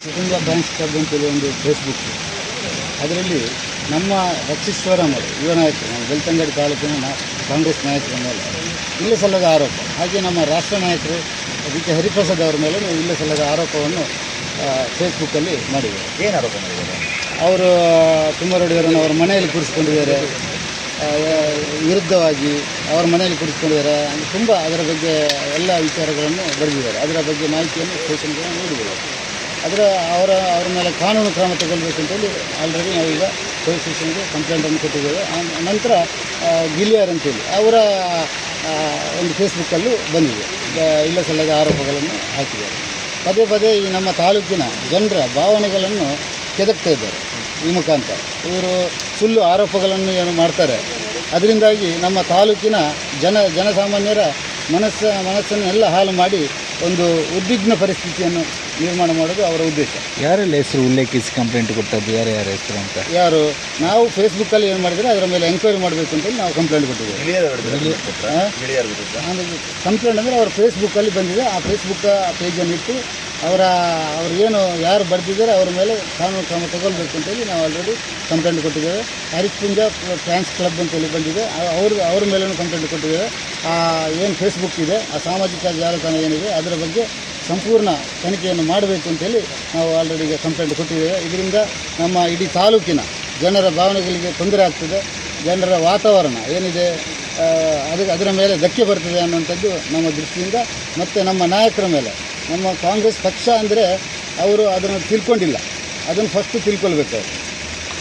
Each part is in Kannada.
ಫ್ಯಾನ್ಸ್ ಕ್ಲಬ್ ಅಂತೇಳಿ ಒಂದು ಫೇಸ್ಬುಕ್ ಅದರಲ್ಲಿ ನಮ್ಮ ರಕ್ಷಿಸುವರ ಅವರು ಯುವ ನಾಯಕರು ನಮ್ಮ ಬೆಳ್ತಂಗಡಿ ತಾಲೂಕಿನ ನಾ- ಕಾಂಗ್ರೆಸ್ ನಾಯಕರ ಮೇಲೆ ಇಲ್ಲ ಸಲ್ಲದ ಆರೋಪ. ಹಾಗೆ ನಮ್ಮ ರಾಷ್ಟ್ರ ನಾಯಕರು ಡಿ ಕೆ ಹರಿಪ್ರಸಾದ್ ಅವರ ಮೇಲೆ ಇಲ್ಲ ಸಲ್ಲದ ಆರೋಪವನ್ನು ಫೇಸ್ಬುಕ್ಕಲ್ಲಿ ಮಾಡಿದ್ದಾರೆ. ಏನು ಆರೋಪ ಮಾಡಿದ್ದಾರೆ? ಅವರು ಕುಮಾರೊಡೆಯವರನ್ನು ಅವರ ಮನೆಯಲ್ಲಿ ಕೂರಿಸ್ಕೊಂಡಿದ್ದಾರೆ. ವಿರುದ್ಧವಾಗಿ ಅವರ ಮನೆಯಲ್ಲಿ ಕೂರಿಸ್ಕೊಂಡಿದ್ದಾರೆ. ಅಂದ್ರೆ ತುಂಬ ಅದರ ಬಗ್ಗೆ ಎಲ್ಲ ವಿಚಾರಗಳನ್ನು ಬರೆದಿದ್ದಾರೆ. ಅದರ ಬಗ್ಗೆ ಮಾಹಿತಿಯನ್ನು ಸ್ಟೇಷನ್ಗೆ ನೀಡಿದ್ದಾರೆ. ಅದರ ಅವರ ಅವರ ಮೇಲೆ ಕಾನೂನು ಕ್ರಮ ತಗೊಳ್ಬೇಕು ಅಂತೇಳಿ ಆಲ್ರೆಡಿ ನಾವೀಗ ಪೊಲೀಸ್ ಸ್ಟೇಷನ್ಗೆ ಕಂಪ್ಲೇಂಟನ್ನು ಕೊಟ್ಟಿದ್ದೇವೆ. ನಂತರ ಗಿಲಿಯರ್ ಅಂತೇಳಿ ಅವರ ಒಂದು ಫೇಸ್ಬುಕ್ಕಲ್ಲೂ ಬಂದಿದೆ. ಇಲ್ಲ ಸಲ್ಲದ ಆರೋಪಗಳನ್ನು ಹಾಕಿದ್ದಾರೆ. ಪದೇ ಪದೇ ಈ ನಮ್ಮ ತಾಲೂಕಿನ ಜನರ ಭಾವನೆಗಳನ್ನು ಕೆದಕ್ತಾ ಇದ್ದಾರೆ ಈ ಮುಖಾಂತರ. ಇವರು ಸುಳ್ಳು ಆರೋಪಗಳನ್ನು ಏನು ಮಾಡ್ತಾರೆ? ಅದರಿಂದಾಗಿ ನಮ್ಮ ತಾಲೂಕಿನ ಜನ, ಜನಸಾಮಾನ್ಯರ ಮನಸ್ಸ, ಮನಸ್ಸನ್ನೆಲ್ಲ ಹಾಳು ಮಾಡಿ ಒಂದು ಉದ್ವಿಗ್ನ ಪರಿಸ್ಥಿತಿಯನ್ನು ನಿರ್ಮಾಣ ಮಾಡೋದು ಅವರ ಉದ್ದೇಶ. ಯಾರೆಲ್ಲ ಹೆಸರು ಉಲ್ಲೇಖಿಸಿ ಕಂಪ್ಲೇಂಟ್ ಕೊಟ್ಟದ್ದು? ಯಾರು ಯಾರ ಹೆಸರು ಅಂತ? ಯಾರು? ನಾವು ಫೇಸ್ಬುಕ್ಕಲ್ಲಿ ಏನು ಮಾಡಿದರೆ ಅದರ ಮೇಲೆ ಎಂಕ್ವೈರಿ ಮಾಡಬೇಕು ಅಂತೇಳಿ ನಾವು ಕಂಪ್ಲೇಂಟ್ ಕೊಟ್ಟಿದ್ದೇವೆ. ಕಂಪ್ಲೇಂಟ್ ಅಂದರೆ ಅವರ ಫೇಸ್ಬುಕ್ಕಲ್ಲಿ ಬಂದಿದೆ. ಆ ಫೇಸ್ಬುಕ್ ಪೇಜನ್ನು ಇಟ್ಟು ಅವರ ಅವ್ರು ಏನು ಯಾರು ಬರೆದಿದ್ದಾರೆ ಅವ್ರ ಮೇಲೆ ಕಾನೂನು ಕ್ರಮ ತಗೊಳ್ಬೇಕು ಅಂತೇಳಿ ನಾವು ಆಲ್ರೆಡಿ ಕಂಪ್ಲೇಂಟ್ ಕೊಟ್ಟಿದ್ದೇವೆ. ಹರಿಶ್ಪುಂಜ ಫ್ಯಾನ್ಸ್ ಕ್ಲಬ್ ಅಂತೇಳಿ ಬಂದಿದೆ. ಅವ್ರ ಅವ್ರ ಮೇಲೂ ಕಂಪ್ಲೇಂಟ್ ಕೊಟ್ಟಿದ್ದೇವೆ. ಆ ಏನು ಫೇಸ್ಬುಕ್ ಇದೆ ಆ ಸಾಮಾಜಿಕ ಜಾಲತಾಣ ಏನಿದೆ ಅದರ ಬಗ್ಗೆ ಸಂಪೂರ್ಣ ತನಿಖೆಯನ್ನು ಮಾಡಬೇಕು ಅಂತೇಳಿ ನಾವು ಆಲ್ರೆಡಿ ಈಗ ಕಂಪ್ಲೇಂಟ್ ಕೊಟ್ಟಿದ್ದೇವೆ. ಇದರಿಂದ ನಮ್ಮ ಇಡೀ ತಾಲೂಕಿನ ಜನರ ಭಾವನೆಗಳಿಗೆ ತೊಂದರೆ ಆಗ್ತದೆ. ಜನರ ವಾತಾವರಣ ಏನಿದೆ ಅದಕ್ಕೆ ಅದರ ಮೇಲೆ ಧಕ್ಕೆ ಬರ್ತದೆ ಅನ್ನುವಂಥದ್ದು ನಮ್ಮ ದೃಷ್ಟಿಯಿಂದ ಮತ್ತು ನಮ್ಮ ನಾಯಕರ ಮೇಲೆ. ನಮ್ಮ ಕಾಂಗ್ರೆಸ್ ಪಕ್ಷ ಅಂದರೆ ಅವರು ಅದನ್ನು ತಿಳ್ಕೊಂಡಿಲ್ಲ. ಅದನ್ನು ಫಸ್ಟು ತಿಳ್ಕೊಳ್ಬೇಕು ಅವರು.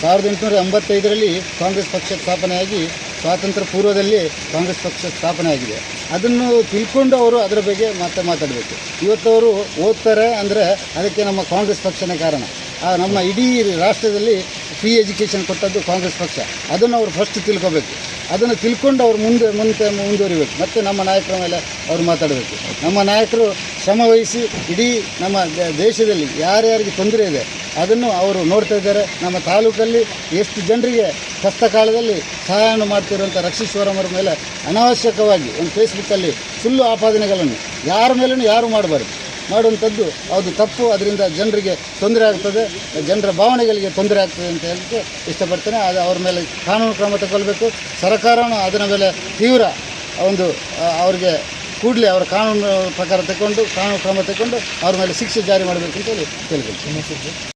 ಸಾವಿರದ ಎಂಟುನೂರ ಎಂಬತ್ತೈದರಲ್ಲಿ ಕಾಂಗ್ರೆಸ್ ಪಕ್ಷ ಸ್ಥಾಪನೆಯಾಗಿ ಸ್ವಾತಂತ್ರ್ಯ ಪೂರ್ವದಲ್ಲಿ ಕಾಂಗ್ರೆಸ್ ಪಕ್ಷ ಸ್ಥಾಪನೆ ಆಗಿದೆ ಅದನ್ನು ತಿಳ್ಕೊಂಡು ಅವರು ಅದರ ಬಗ್ಗೆ ಮತ್ತೆ ಮಾತಾಡಬೇಕು. ಇವತ್ತು ಅವರು ಓದ್ತಾರೆ ಅಂದರೆ ಅದಕ್ಕೆ ನಮ್ಮ ಕಾಂಗ್ರೆಸ್ ಪಕ್ಷನೇ ಕಾರಣ. ನಮ್ಮ ಇಡೀ ರಾಷ್ಟ್ರದಲ್ಲಿ ಫ್ರೀ ಎಜುಕೇಷನ್ ಕೊಟ್ಟದ್ದು ಕಾಂಗ್ರೆಸ್ ಪಕ್ಷ. ಅದನ್ನು ಅವರು ಫಸ್ಟ್ ತಿಳ್ಕೊಬೇಕು. ಅದನ್ನು ತಿಳ್ಕೊಂಡು ಅವ್ರು ಮುಂದೆ ಮುಂದೆ ಮುಂದುವರಿಬೇಕು. ಮತ್ತು ನಮ್ಮ ನಾಯಕರ ಮೇಲೆ ಅವ್ರು ಮಾತಾಡಬೇಕು. ನಮ್ಮ ನಾಯಕರು ಶ್ರಮ ವಹಿಸಿ ಇಡೀ ನಮ್ಮ ದೇಶದಲ್ಲಿ ಯಾರ್ಯಾರಿಗೆ ತೊಂದರೆ ಇದೆ, ಅದನ್ನು ಅವರು ನೋಡ್ತಾ ಇದ್ದಾರೆ. ನಮ್ಮ ತಾಲೂಕಲ್ಲಿ ಎಷ್ಟು ಜನರಿಗೆ ಕಷ್ಟ ಕಾಲದಲ್ಲಿ ಸಹಾಯವನ್ನು ಮಾಡ್ತಿರುವಂಥ ರಕ್ಷಿಸುವರಮ್ಮರ ಮೇಲೆ ಅನಾವಶ್ಯಕವಾಗಿ ಒಂದು ಫೇಸ್ಬುಕ್ಕಲ್ಲಿ ಸುಳ್ಳು ಆಪಾದನೆಗಳನ್ನು ಯಾರ ಮೇಲೂ ಯಾರು ಮಾಡಬಾರ್ದು. ಮಾಡುವಂಥದ್ದು ಅದು ತಪ್ಪು. ಅದರಿಂದ ಜನರಿಗೆ ತೊಂದರೆ ಆಗ್ತದೆ. ಜನರ ಭಾವನೆಗಳಿಗೆ ತೊಂದರೆ ಆಗ್ತದೆ ಅಂತ ಹೇಳಲಿಕ್ಕೆ ಇಷ್ಟಪಡ್ತೇನೆ. ಅದು ಅವ್ರ ಮೇಲೆ ಕಾನೂನು ಕ್ರಮ ತಗೊಳ್ಬೇಕು. ಸರ್ಕಾರನೂ ಅದರ ಮೇಲೆ ತೀವ್ರ ಒಂದು ಅವ್ರಿಗೆ ಕೂಡಲೇ ಅವರ ಕಾನೂನು ಪ್ರಕಾರ ತಗೊಂಡು, ಕಾನೂನು ಕ್ರಮ ತಗೊಂಡು ಅವ್ರ ಮೇಲೆ ಶಿಕ್ಷೆ ಜಾರಿ ಮಾಡಬೇಕು ಅಂತೇಳಿ ಕೇಳ್ಕೊಳ್ತೀನಿ.